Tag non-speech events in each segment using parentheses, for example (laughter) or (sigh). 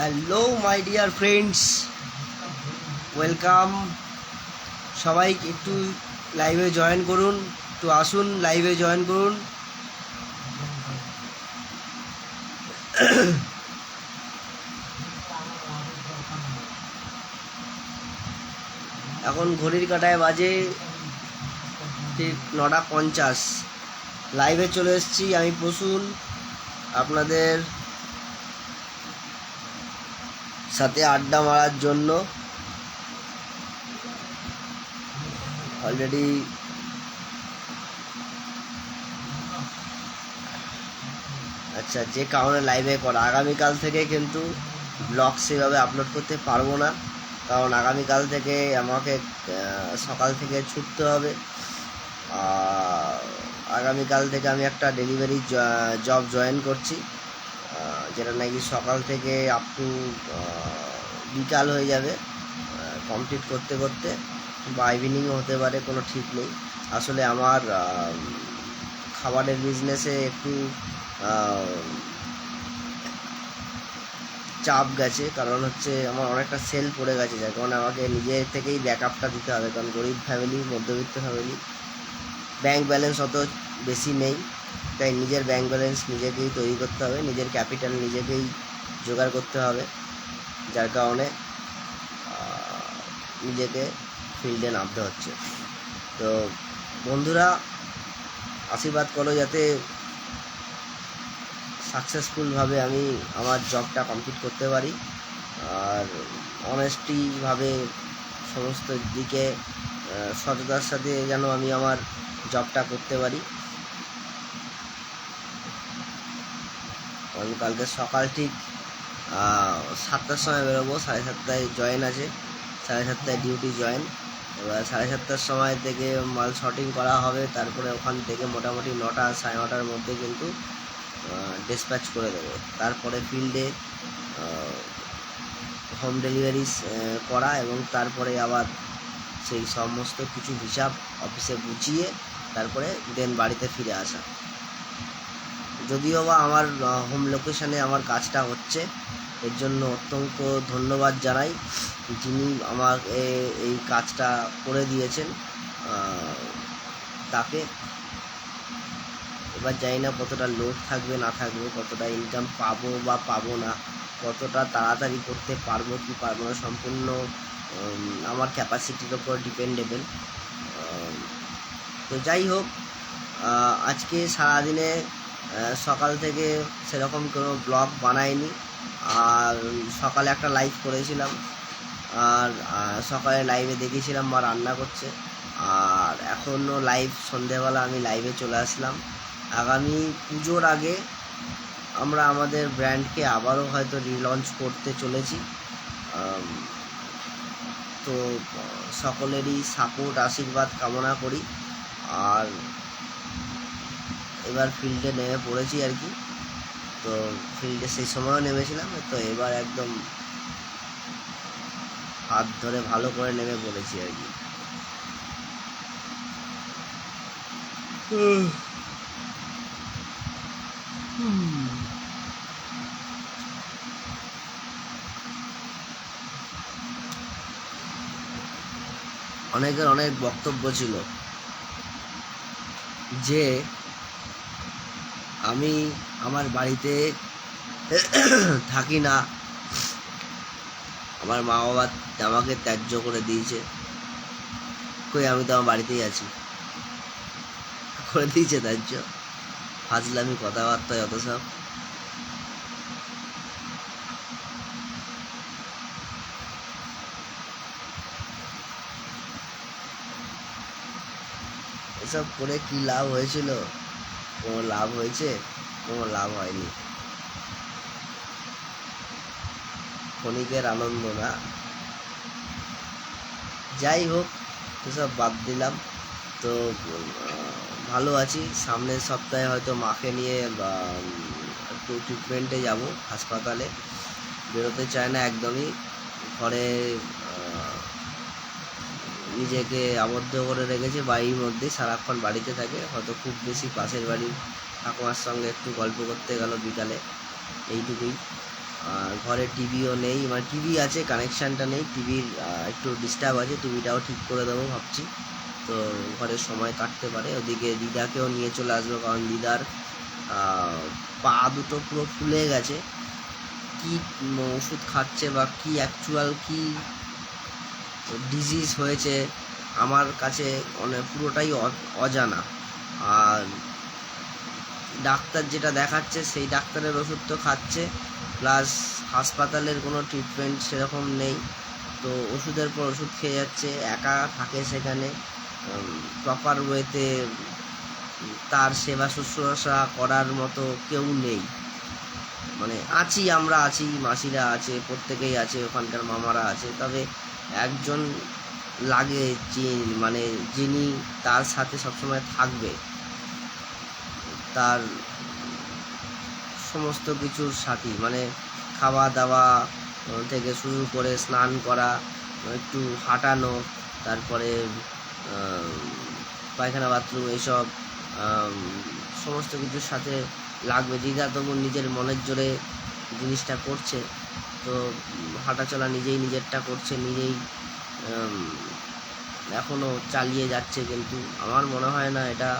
Hello my dear friends welcome সবাই একটু লাইভে জয়েন করুন, একটু আসুন লাইভে জয়েন করুন। এখন ঘড়ির কাটায় বাজে নটা পঞ্চাশ। লাইভে চলে এসেছি আমি প্রসূন, আপনাদের সাথে আড্ডা মারার জন্য। অলরেডি আচ্ছা যে কারণে লাইভে করা। আগামীকাল থেকে কিন্তু ব্লগ সেভাবে আপলোড করতে পারব না। কারণ আগামীকাল থেকে আমাকে সকাল থেকে ছুটতে হবে। আগামীকাল থেকে আমি একটা ডেলিভারি জব জয়েন করছি। যেটা নাকি সকাল থেকে আপ টু বিকাল হয়ে যাবে কমপ্লিট করতে করতে, বা ইভিনিংও হতে পারে, কোনো ঠিক নেই। আসলে আমার খাবারের বিজনেসে একটু চাপ গেছে, কারণ হচ্ছে আমার অনেকটা সেল পড়ে গেছে, যার কারণে আমাকে নিজে থেকেই ব্যাকআপটা দিতে হবে, কারণ গরিব ফ্যামিলি মধ্যবিত্ত ফ্যামিলি ব্যাংক ব্যালেন্স অত বেশি নেই। তাই নিজের ব্যাংক ব্যালেন্স নিজেকেই তৈরি করতে হবে, নিজের ক্যাপিটাল নিজেকেই জোগাড় করতে হবে। যার কারণে নিজেকে ফিল্ডে নামতে হচ্ছে। তো বন্ধুরা, আশীর্বাদ করো যাতে সাকসেসফুলভাবে আমি আমার জবটা কমপ্লিট করতে পারি। আর অনেস্টিভাবে সমস্ত দিকে সততার সাথে যেন আমি আমার জবটা করতে পারি। কারণ কালকে সকাল ঠিক সাতটার সময় বেরোবো, সাড়ে সাতটায় জয়েন আছে। সাড়ে সাতটায় ডিউটি জয়েন এবার সাড়ে সাতটার সময় থেকে মাল শর্টিং করা হবে, তারপরে ওখান থেকে মোটামুটি নটা, সাড়ে নটার মধ্যে কিন্তু ডিসপ্যাচ করে দেবো। তারপরে ফিল্ডে হোম ডেলিভারি করা এবং তারপরে আবার সেই সমস্ত কিছু হিসাব অফিসে বুঝিয়ে, তারপরে দেন বাড়িতে ফিরে আসা। যদিও বা আমার হোম লোকেশানে আমার কাজটা হচ্ছে, এর জন্য অত্যন্ত ধন্যবাদ জানাই যিনি আমার এই কাজটা করে দিয়েছেন তাকে। এবার জানি না কতটা লোড থাকবে, না থাকবে, কতটা ইনকাম পাবো বা পাবো না, কতটা তাড়াতাড়ি করতে পারব, কি পারব না, সম্পূর্ণ আমার ক্যাপাসিটির ওপর ডিপেন্ডেবল তো যাই হোক আজকে সারাদিনে সকাল থেকে সেরকম কোনো ব্লগ বানাইনি। আর সকালে একটা লাইভ করেছিলাম। আর সকালে লাইভে দেখেছিলাম মা রান্না করছে। আর এখনও লাইভ সন্ধেবেলা আমি লাইভে চলে আসলাম। আগামী পুজোর আগে আমরা আমাদের ব্র্যান্ডকে আবারও হয়তো রিলঞ্চ করতে চলেছি। তো সকলেরই সাপোর্ট আশীর্বাদ কামনা করি। আর এবার ফিল্ডে নেমে পড়েছি আর কি। তো ফিল্ডে সেই সময়ও নেমেছিলাম, তো এবার একদম হাত ধরে ভালো করে নেমে পড়েছি আর কি। অনেকের অনেক বক্তব্য ছিল যে আমি আমার বাড়িতে থাকি না। আমার মা বাবা আমাকে ত্যায্য করে দিয়েছে। কই, আমি তো আমার বাড়িতেই আছি। করে দিয়েছে ত্যায্য। ফাজলামি কথাবার্তা যত সব। এসব করে কি লাভ হয়েছিল? কোনো লাভ হয়েছে? কোনো লাভ হয়নি। ক্ষণিকের আনন্দ না। যাই হোক, এসব বাদ দিলাম। তো ভালো আছি। সামনের সপ্তাহে হয়তো মাকে নিয়ে একটু ট্রিটমেন্টে যাব হাসপাতালে। বেরোতে চায় না একদমই। ঘরে নিজেকে আবদ্ধ করে রেখেছে বাড়ির মধ্যে সারাক্ষণ বাড়িতে থাকে। হয়তো খুব বেশি পাশের বাড়ির ঠাকুমার সঙ্গে একটু গল্প করতে গেল বিকালে। এইটুকুই। আর ঘরে টিভিও নেই মানে টিভি আছে কানেকশানটা নেই। টিভির একটু ডিস্টার্ব আছে, টিভিটাও ঠিক করে দেবো ভাবছি। তো ঘরে সময় কাটতে পারে। ওদিকে দিদাকেও নিয়ে চলে আসব, কারণ দিদার পা দুটো পুরো ফুলে গেছে। কী ওষুধ খাচ্ছে বা কী অ্যাকচুয়াল কি ডিজিজ হয়েছে, আমার কাছে অনেক পুরোটাই অজানা। আর ডাক্তার যেটা দেখাচ্ছে, সেই ডাক্তারের ওষুধ তো খাচ্ছে প্লাস হাসপাতালের কোনো ট্রিটমেন্ট সেরকম নেই। তো ওষুধের পর ওষুধ খেয়ে যাচ্ছে, একা থাকে সেখানে। প্রপার ওয়েতে তার সেবা শুশ্রূষা করার মতো কেউ নেই। মানে আছি আমরা, আছি, মাসিরা আছে, প্রত্যেকেই আছে, ওখানকার মামারা আছে। তবে একজন লাগে যে মানে যিনি তার সাথে সবসময় থাকবে। তার সমস্ত কিছুর সাথী মানে খাওয়া দাওয়া থেকে শুরু করে স্নান করা, একটু হাঁটানো, তারপরে পায়খানা, বাথরুম এইসব সমস্ত কিছুর সাথে লাগবে। দিদা তবু নিজের মনের জোরে জিনিসটা করছে। তো হাঁটাচলা নিজেই নিজেরটা করছে, নিজেই এখনও চালিয়ে যাচ্ছে কিন্তু আমার মনে হয় না এটা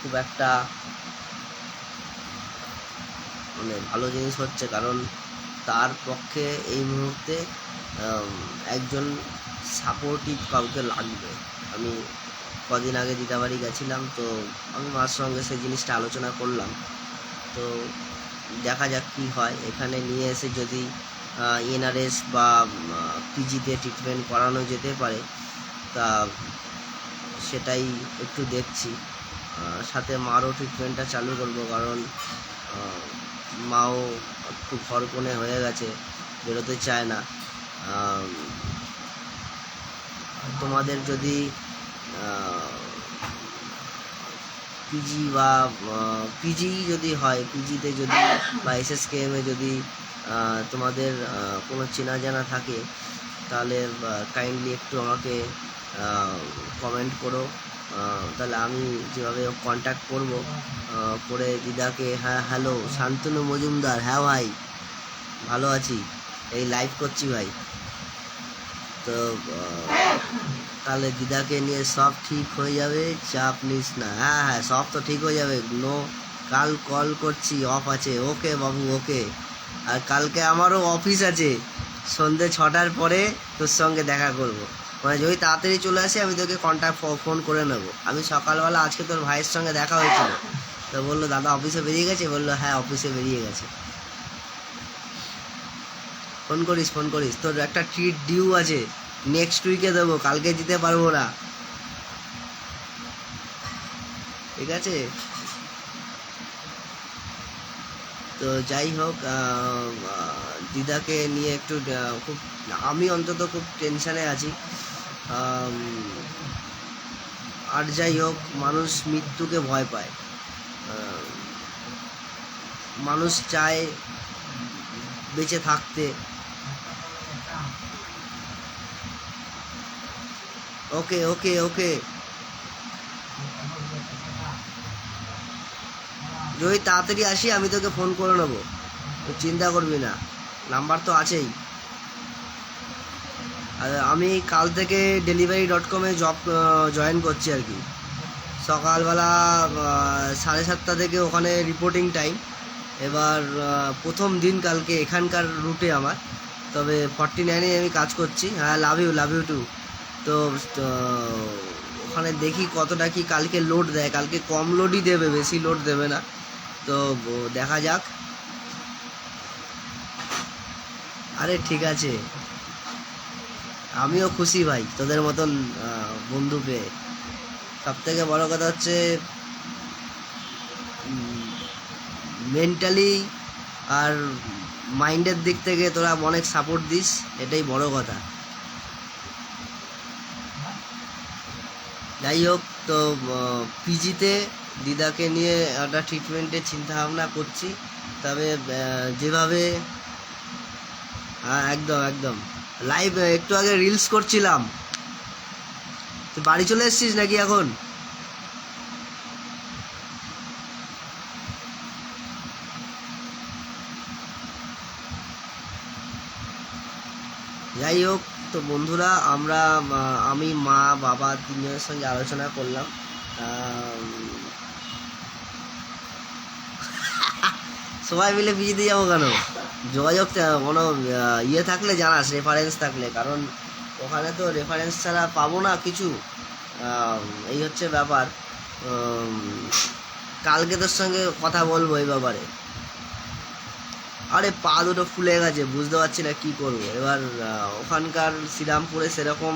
খুব একটা মানে ভালো জিনিস হচ্ছে কারণ তার পক্ষে এই মুহূর্তে একজন সাপোর্টিভ কাউকে লাগবে। আমি কদিন আগে দিদাবাড়ি গেছিলাম তো আমি মার সঙ্গে সেই জিনিসটা আলোচনা করলাম। তো দেখা যাক কী হয়। এখানে নিয়ে এসে যদি এনআরএস বা পিজিতে ট্রিটমেন্ট করানো যেতে পারে, তা সেটাই একটু দেখছি। সাথে মারও ট্রিটমেন্টটা চালু করব কারণ মাও একটু ঘরকোণে হয়ে গেছে, বেরোতে চায় না। তোমাদের যদি পিজি বা পিজি যদি হয় পিজিতে যদি বা এসএসকেএমে যদি তোমাদের কোনো চেনা জানা থাকে, তাহলে কাইন্ডলি একটু আমাকে কমেন্ট করো। তাহলে আমি যেভাবে কন্ট্যাক্ট করব করে দিদাকে হ্যাঁ হ্যালো শান্তনু মজুমদার হ্যাঁ ভাই, ভালো আছি, এই লাইভ করছি ভাই। তো তাহলে দিদাকে নিয়ে সব ঠিক হয়ে যাবে, চাপ নিস না। হ্যাঁ হ্যাঁ সব তো ঠিক হয়ে যাবে। নো, কাল কল করছি অফ আছে। ওকে বাবু, ওকে। আর কালকে আমারও অফিস আছে। সন্ধ্যে ছটার পরে তোর সঙ্গে দেখা করব। মানে যদি তাড়াতাড়ি চলে আসে, আমি তোকে কন্ট্যাক্ট ফোন করে নেব। আমি সকালবেলা আজকে তোর ভাইয়ের সঙ্গে দেখা হয়েছিল। তো বলল, দাদা অফিসে বেরিয়ে গেছে? বলল হ্যাঁ অফিসে বেরিয়ে গেছে। ফোন করিস ফোন করিস। তোর একটা ট্রিট ডিউ আছে। নেক্সট উইকে দেবো, কালকে দিতে পারব না। ঠিক আছে? তো যাই হোক দিদাকে নিয়ে একটু খুব, আমি অন্তত খুব টেনশানে আছি। আর যাই হোক, মানুষ মৃত্যুকে ভয় পায়। মানুষ চায় বেঁচে থাকতে। ওকে ওকে ওকে যদি তাড়াতাড়ি আসি, আমি তোকে ফোন করে নেব। চিন্তা করবি না। নাম্বার তো আছেই। আমি কাল থেকে ডেলিভারি ডট কমে জব জয়েন করছি আর কি। সকালবেলা সাড়ে সাতটা থেকে ওখানে রিপোর্টিং টাইম এবার প্রথম দিন কালকে এখানকার রুটে আমার। তবে ফর্টি নাইনে আমি কাজ করছি। হ্যাঁ love you love you too তো ওখানে দেখি কতটা কি কালকে লোড দেয়। কালকে কম লোডই দেবে, বেশি লোড দেবে না। তো দেখা যাক। আরে, ঠিক আছে। আমিও খুশি ভাই, তোদের মতন বন্ধু পেয়ে। সব থেকে বড় কথা হচ্ছে মেন্টালি আর মাইন্ডের দিক থেকে তোরা অনেক সাপোর্ট দিস, এটাই বড় কথা। যাই হোক, তো পিজিতে দিদাকে নিয়ে একটা ট্রিটমেন্টের চিন্তাভাবনা করছি। তবে যেভাবে হ্যাঁ একদম একদম। লাইভ একটু আগে রিলস করছিলাম। তুই বাড়ি চলে এসছিস নাকি এখন? যাই হোক তো বন্ধুরা, আমরা আমি, মা, বাবা তিনজনের সঙ্গে আলোচনা করলাম। সবাই মিলে দিয়ে যাব কেন? যোগাযোগ কোনো ইয়ে থাকলে জানাস রেফারেন্স থাকলে। কারণ ওখানে তো রেফারেন্স ছাড়া পাবো না কিছু। এই হচ্ছে ব্যাপার। কালকে তোর সঙ্গে কথা বলব এই ব্যাপারে। আরে পা দুটো ফুলে গেছে, বুঝতে পারছি না কি করব। এবার ওখানকার শ্রীরামপুরে সেরকম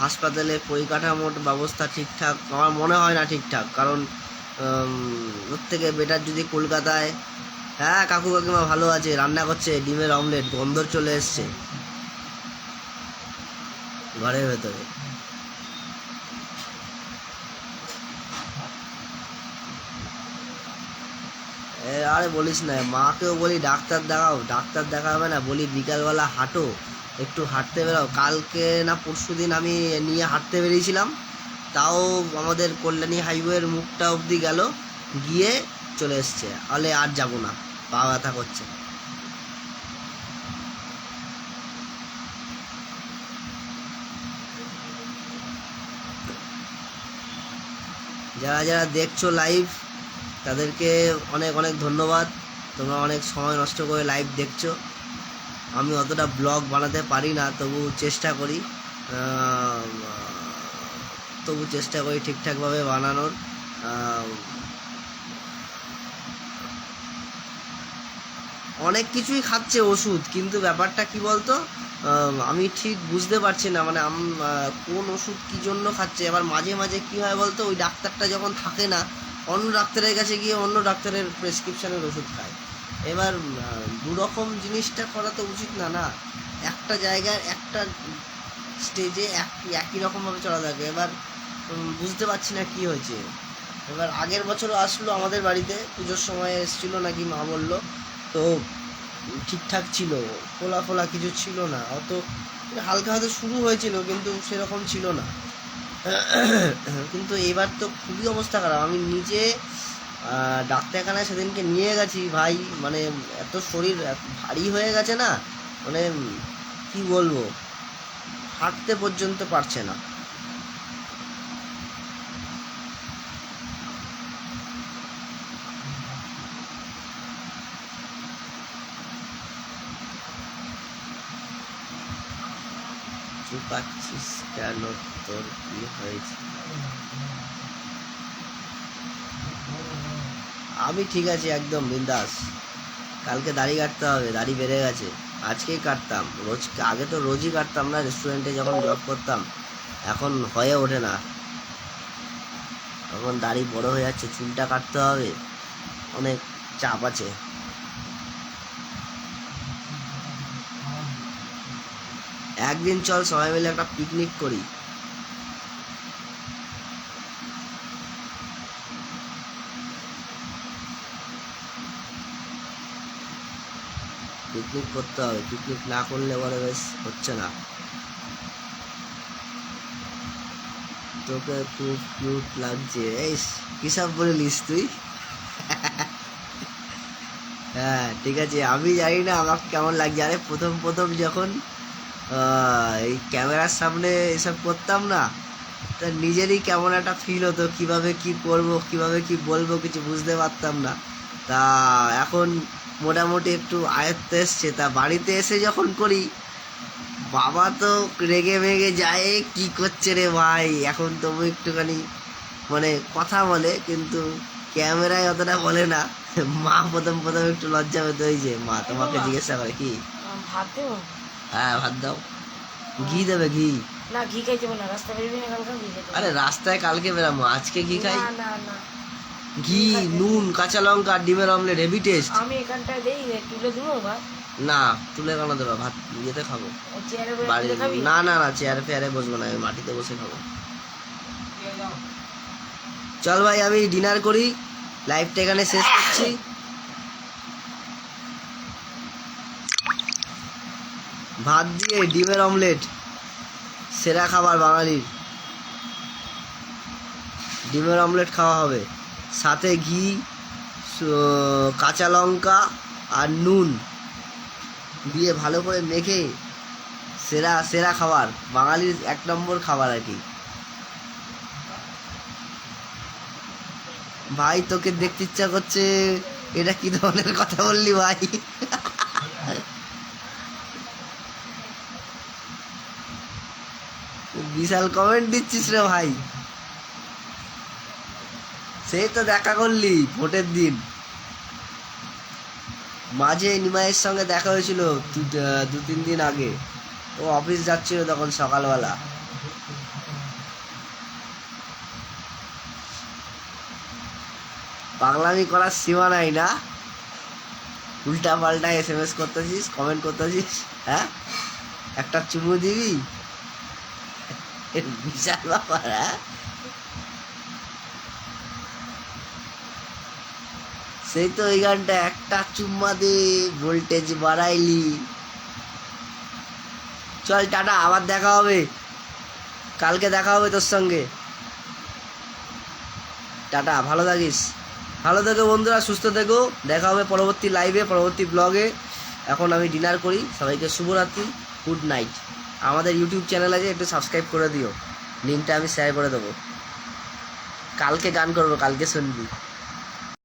হাসপাতালে পরিকাঠামোর ব্যবস্থা ঠিকঠাক, আমার মনে হয় না ঠিকঠাক। কারণ ওর থেকে বেটার যদি কলকাতায় হ্যাঁ কাকু কাকিমা ভালো আছে, রান্না করছে, ডিমের অমলেট গন্ধ চলে এসছে। ঘরের ভেতরে। আরে বলিস না, মাকেও বলি ডাক্তার দেখাও, ডাক্তার দেখাবে না, বলি বিকালবেলা হাঁটো, একটু হাঁটতে বেরাও কালকে না পরশু দিন আমি নিয়ে হাঁটতে বেরিয়েছিলাম, তাও আমাদের কল্যাণী হাইওয়ের মুখটা অবধি গেল, গিয়ে চলে এসছে। আলে আর যাব না, পা ব্যথা করছে। যারা যারা দেখছ লাইভ তাদেরকে অনেক অনেক ধন্যবাদ। তোমরা অনেক সময় নষ্ট করে লাইভ দেখছ। আমি অতটা ব্লগ বানাতে পারি না, তবু চেষ্টা করি তবু চেষ্টা করি ঠিকঠাকভাবে বানানোর। অনেক কিছুই খাচ্ছে ওষুধ, কিন্তু ব্যাপারটা কি বলতো? আমি ঠিক বুঝতে পারছি না মানে কোন ওষুধ কি জন্য খাচ্ছে? এবার মাঝে মাঝে কি হয় বলতো? ওই ডাক্তারটা যখন থাকে না অন্য ডাক্তারের কাছে গিয়ে অন্য ডাক্তারের প্রেসক্রিপশানের ওষুধ খায়। এবার দুরকম জিনিসটা করা তো উচিত না না। একটা জায়গায়, একটা স্টেজে এক, একই রকমভাবে চলা থাকে এবার বুঝতে পারছি না কি হয়েছে। এবার আগের বছরও আসলো আমাদের বাড়িতে, পুজোর সময় এসেছিল নাকি মা বলল, তো ঠিকঠাক ছিল ফোলা ফোলা কিছু ছিল না। অত হালকা হাতে শুরু হয়েছিল, কিন্তু সেরকম ছিল না। (coughs) কিন্তু এবার তো খুবই অবস্থা খারাপ। আমি নিজে ডাক্তারখানায় সেদিনকে নিয়ে গেছি ভাই। মানে এত শরীর ভারী হয়ে গেছে না মানে কি বলব? হাঁটতে পর্যন্ত পারছে না। চুপাচ্ছিস কেন? তোর কি হয়েছে? আমি ঠিক আছি একদম, বিন্দাস। কালকে দাড়ি কাটতে হবে, দাড়ি বেড়ে গেছে। আজকেই কাটতাম। রোজ, আগে তো রোজই কাটতাম না রেস্টুরেন্টে যখন জব করতাম, এখন হয়ে ওঠে না। এখন দাড়ি বড় হয়ে যাচ্ছে, চুলটা কাটতে হবে। অনেক চাপ আছে। একদিন চল সবাই মিলে একটা পিকনিক করি। পিকনিক করতে হবে পিকনিক না করলে বলে বেশ হচ্ছে না। তোকে খুব কিউট লাগছে। এই কিসব বলিস তুই? (laughs) হ্যাঁ ঠিক আছে, আমি জানি না আমার কেমন লাগছে। আরে, প্রথম প্রথম যখন এই ক্যামেরার সামনে এসব করতাম না। তা নিজেরই কেমন একটা ফিল হতো কীভাবে কি করব কীভাবে কি বলব কিছু বুঝতে পারতাম না। তা এখন মোটামুটি একটু আয়ত্ত এসছে। তা বাড়িতে এসে যখন করি বাবা তো রেগে মেগে যায় "এ, কি করছে রে ভাই? এখন তবু একটুখানি মানে কথা বলে কিন্তু ক্যামেরায় অতটা বলে না। মা প্রথম প্রথম একটু লজ্জা পেতে হয়েছে মা তোমাকে জিজ্ঞাসা করে কি? হ্যাঁ ভাত দাও। ঘি দেবে ঘি। না ঘি খাইতে না রাস্তা বেরবি না কালকে ঘি খেতে আরে রাস্তায় কালকে বেরামো আজকে ঘি খাই? না না না। ঘি নুন কাঁচা লঙ্কা ডিমের অমলেট হেভি টেস্ট। আমি এখানটায় দেই তুলে দেবো ভাত না তুলে কেন দেবে? ভাত ইয়েতে খাব। চেয়ারে বাড়ি খাবি? না না না চেয়ার ফেয়ারে বসবো না আমি মাটিতে বসে খাব। চল ভাই আমি ডিনার করি। লাইভটা এখানে শেষ করছি। ভাত দিয়ে ডিমের অমলেট, সেরা খাবার বাঙালির। ডিমের অমলেট খাওয়া হবে। সাথে ঘি কাঁচা লঙ্কা আর নুন দিয়ে ভালো করে মেখে সেরা সেরা খাবার। বাঙালির এক নম্বর খাবার আর কি। ভাই, তোকে দেখতে ইচ্ছা করছে, এটা কি ধরনের কথা বললি ভাই? বিশাল কমেন্ট দিচ্ছিস রে ভাই। সেই তো দেখা করলি ভোটের দিন। মাঝে নিমাইয়ের সঙ্গে দেখা হয়েছিল দু- তিন দিন আগে। ও অফিস যাচ্ছিল তখন সকালবেলা। পাগলামি করার সীমা নাই না? উল্টা পাল্টা এস এম এস করতেছিস কমেন্ট করতেছিস হ্যাঁ? একটা চুমু দিবি বিশাল ব্যাপার হ্যাঁ? সেই তো ওই গানটা, একটা চুম্মা দে ভোল্টেজ বাড়াইলি। চল টাটা, আবার দেখা হবে। কালকে দেখা হবে তোর সঙ্গে। টাটা, ভালো থাকিস। ভালো থেকো বন্ধুরা, সুস্থ থেকো। দেখা হবে পরবর্তী লাইভে পরবর্তী ব্লগে এখন আমি ডিনার করি। সবাইকে শুভরাত্রি গুড নাইট আমাদের ইউটিউব চ্যানেল আছে, একটু সাবস্ক্রাইব করে দিও। লিঙ্কটা আমি শেয়ার করে দেবো। কালকে গান করব, কালকে শুনবি।